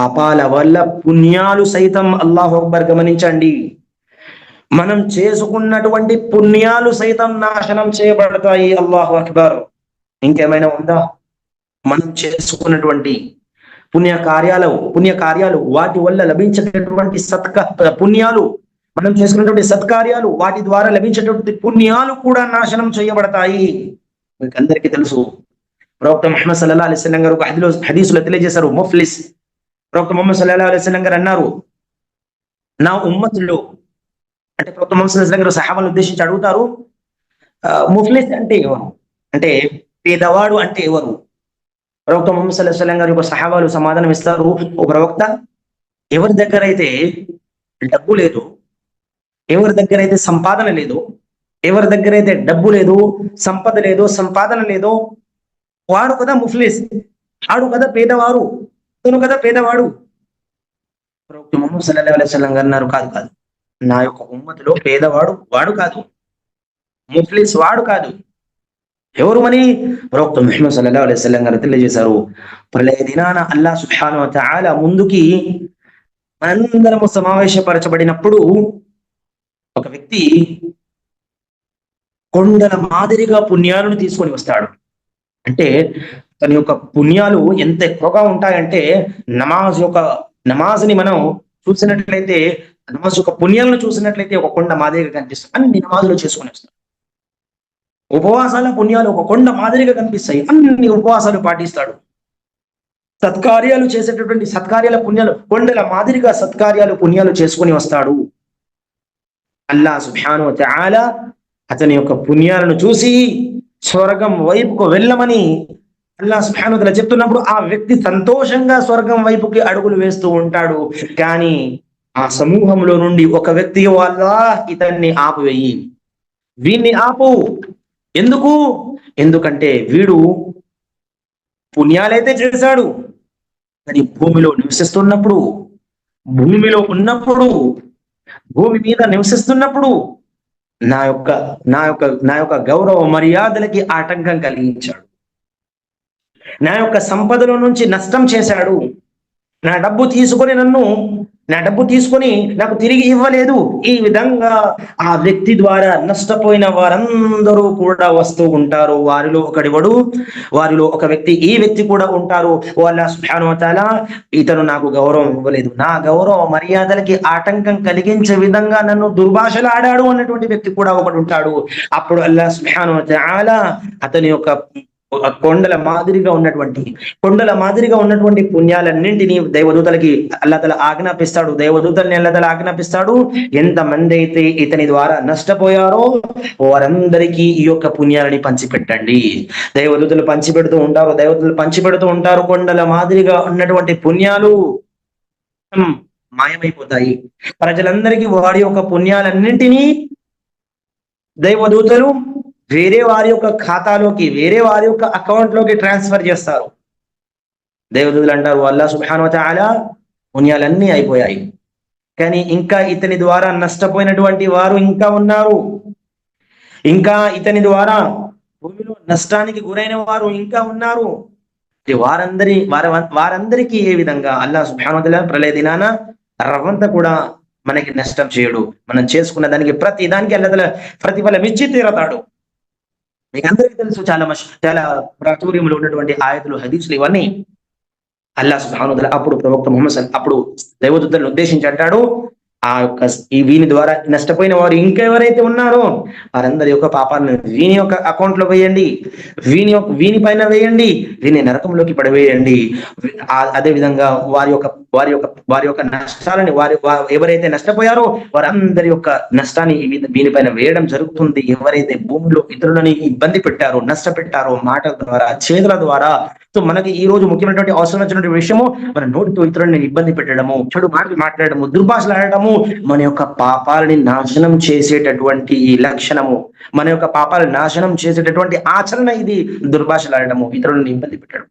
పాపాల వల్ల పుణ్యాలు సైతం అల్లాహ్ అక్బర్ గమనించండి. మనం చేసుకున్నటువంటి పుణ్యాలు సైతం నాశనం చేయబడతాయి అల్లాహు అక్బర్. ఇంకేమైనా ఉందా? మనం చేసుకున్నటువంటి పుణ్య కార్యాలు పుణ్య కార్యాలు వాటి వల్ల లభించేటటువంటి సత్క పుణ్యాలు మనం చేసుకున్నటువంటి సత్కార్యాలు వాటి ద్వారా లభించేటువంటి పుణ్యాలు కూడా నాశనం చేయబడతాయి. మీకు అందరికీ తెలుసు. ప్రవక్త మహమ్మద్ సల్లా అలిస్లం గారు ఒక హదిలో హదీసులో తెలియజేశారు ముఫ్లిస్ ప్రవక్త మొహమ్మద్ సల్లా అలిస్లం గారు అన్నారు నా ఉమ్మతుల్లో అంటే ప్రవక్త మొహమ్మద్ సల్లాహం గారు సహాబాలను ఉద్దేశించి అడుగుతారు ముఫ్లిస్ అంటే ఎవరు? అంటే పేదవాడు అంటే ఎవరు? ప్రవక్త మొహమ్మద్ సల్లాహం గారి యొక్క సహాబాలు సమాధానం ఇస్తారు ఓ ప్రవక్త ఎవరి దగ్గర అయితే డబ్బు లేదు ఎవరి దగ్గర అయితే సంపాదన లేదు ఎవరి దగ్గర అయితే డబ్బు లేదు సంపద లేదు సంపాదన లేదు వాడు కదా ముఫ్లిస్ ఆడు కదా పేదవారు. అతను కదా పేదవాడు. ప్రవక్త ముహమ్మద్ సల్లల్లాహు అలైహి వసల్లం గారు అన్నారు కాదు కాదు. నా యొక్క ఉమ్మతిలో పేదవాడు వాడు కాదు. ముఫ్లిస్ వాడు కాదు. ఎవరు అని ప్రవక్త ముహమ్మద్ సల్లల్లాహు అలైహి వసల్లం గారు తెలియజేశారు. ప్రళయ దినాన అల్లా సుబ్హానహు వ ముందుకి మనందరము సమావేశపరచబడినప్పుడు ఒక వ్యక్తి కొండల మాదిరిగా పుణ్యాలను తీసుకొని వస్తాడు. అంటే తన యొక్క పుణ్యాలు ఎంత ఎక్కువగా ఉంటాయంటే నమాజ్ యొక్క నమాజ్ని మనం చూసినట్లయితే నమాజ్ యొక్క పుణ్యాలను చూసినట్లయితే ఒక కొండ మాదిరిగా కనిపిస్తుంది అన్ని నమాజులు చేసుకొని వస్తాడు ఉపవాసాల పుణ్యాలు ఒక కొండ మాదిరిగా కనిపిస్తాయి. అన్ని ఉపవాసాలు పాటిస్తాడు. సత్కార్యాలు చేసేటటువంటి సత్కార్యాల పుణ్యాలు కొండల మాదిరిగా సత్కార్యాలు పుణ్యాలు చేసుకొని వస్తాడు. అల్లా సుభాను అతని యొక్క పుణ్యాలను చూసి స్వర్గం వైపుకు వెళ్ళమని అల్లా సుబ్హాను చెప్తున్నప్పుడు ఆ వ్యక్తి సంతోషంగా స్వర్గం వైపుకి అడుగులు వేస్తూ ఉంటాడు. కానీ ఆ సమూహంలో నుండి ఒక వ్యక్తి వాళ్ళ ఇతన్ని ఆపివేయి. వీణ్ణి ఆపు. ఎందుకు? ఎందుకంటే వీడు పుణ్యాలైతే చేశాడు. కానీ భూమిలో నివసిస్తున్నప్పుడు భూమిలో ఉన్నప్పుడు భూమి మీద నివసిస్తున్నప్పుడు నా యొక్క నా యొక్క నా యొక్క గౌరవ మర్యాదలకి ఆటంకం కలిగించాడు. నా యొక్క సంపదల నుంచి నష్టం చేశాడు. నా డబ్బు తీసుకొని నన్ను నా డబ్బు తీసుకొని నాకు తిరిగి ఇవ్వలేదు. ఈ విధంగా ఆ వ్యక్తి ద్వారా నష్టపోయిన వారందరూ కూడా వస్తూ ఉంటారు. వారిలో ఒకడివడు వారిలో ఒక వ్యక్తి ఈ వ్యక్తి కూడా ఉంటారు. వాళ్ళ సుభానువతాల ఇతను నాకు గౌరవం ఇవ్వలేదు. నా గౌరవ మర్యాదలకి ఆటంకం కలిగించే విధంగా నన్ను దుర్భాషలు ఆడాడు అన్నటువంటి వ్యక్తి కూడా ఒకడు ఉంటాడు. అప్పుడు అల్లా సుభానువతాల అతని యొక్క కొండల మాదిరిగా ఉన్నటువంటి కొండల మాదిరిగా ఉన్నటువంటి పుణ్యాలన్నింటినీ దైవదూతలకి అల్లతల ఆజ్ఞాపిస్తాడు. దైవదూతల్ని అల్లతల ఆజ్ఞాపిస్తాడు. ఎంతమంది అయితే ఇతని ద్వారా నష్టపోయారో వారందరికీ ఈ యొక్క పుణ్యాలని పంచిపెట్టండి. దైవదూతలు పంచిపెడుతూ ఉంటారు దైవదూతలు పంచిపెడుతూ ఉంటారు. కొండల మాదిరిగా ఉన్నటువంటి పుణ్యాలు మాయమైపోతాయి. ప్రజలందరికీ వారి యొక్క పుణ్యాలన్నింటినీ దైవదూతలు వేరే వారి యొక్క ఖాతాలోకి వేరే వారి యొక్క అకౌంట్లోకి ట్రాన్స్ఫర్ చేస్తారు. దేవదూతులు అంటారు అల్లా సుబ్హాను అలా పుణ్యాలన్నీ అయిపోయాయి. కానీ ఇంకా ఇతని ద్వారా నష్టపోయినటువంటి వారు ఇంకా ఉన్నారు. ఇంకా ఇతని ద్వారా భూమిలో నష్టానికి గురైన వారు ఇంకా ఉన్నారు. వారందరి వారి వారందరికీ ఏ విధంగా అల్లా సుభానతల ప్రళయ దినాన రవంత కూడా మనకి నష్టం చేయడు. మనం చేసుకున్న దానికి ప్రతి దానికి అల్లదల ప్రతిఫలం ఇచ్చి తీరతాడు. మీకు అందరికీ తెలుసు చాలా మష్ చాలా ప్రాచుర్యంలో ఉన్నటువంటి ఆయతులు హదీసులు ఇవన్నీ అల్లా సుబ్హానుదల అప్పుడు ప్రవక్త ముహమ్మద్ అప్పుడు దైవదూతలను ఉద్దేశించి అంటాడు ఆ యొక్క ఈ వీని ద్వారా నష్టపోయిన వారు ఇంకా ఎవరైతే ఉన్నారో వారందరి యొక్క పాపాలను వీని యొక్క అకౌంట్లో వేయండి. వీని యొక్క వీని పైన వేయండి. వీని నరకంలోకి పడవేయండి. అదే విధంగా వారి యొక్క వారి యొక్క వారి యొక్క నష్టాలని వారి ఎవరైతే నష్టపోయారో వారందరి యొక్క నష్టాన్ని ఈ మీద- వీనిపైన వేయడం జరుగుతుంది. ఎవరైతే భూమిలో ఇతరులని ఇబ్బంది పెట్టారో నష్టపెట్టారో మాటల ద్వారా చేతుల ద్వారా సో మనకి ఈ రోజు ముఖ్యమైనటువంటి అవసరం వచ్చినటువంటి విషయము మన నోటితో ఇతరులను ఇబ్బంది పెట్టడము చెడు మాటలు మాట్లాడము దుర్భాషలు ఆడటము మన యొక్క పాపాలని నాశనం చేసేటటువంటి ఈ లక్షణము మన యొక్క పాపాలను నాశనం చేసేటటువంటి ఆచరణ ఇది దుర్భాషలు ఆడటము ఇతరులను ఇబ్బంది పెట్టడం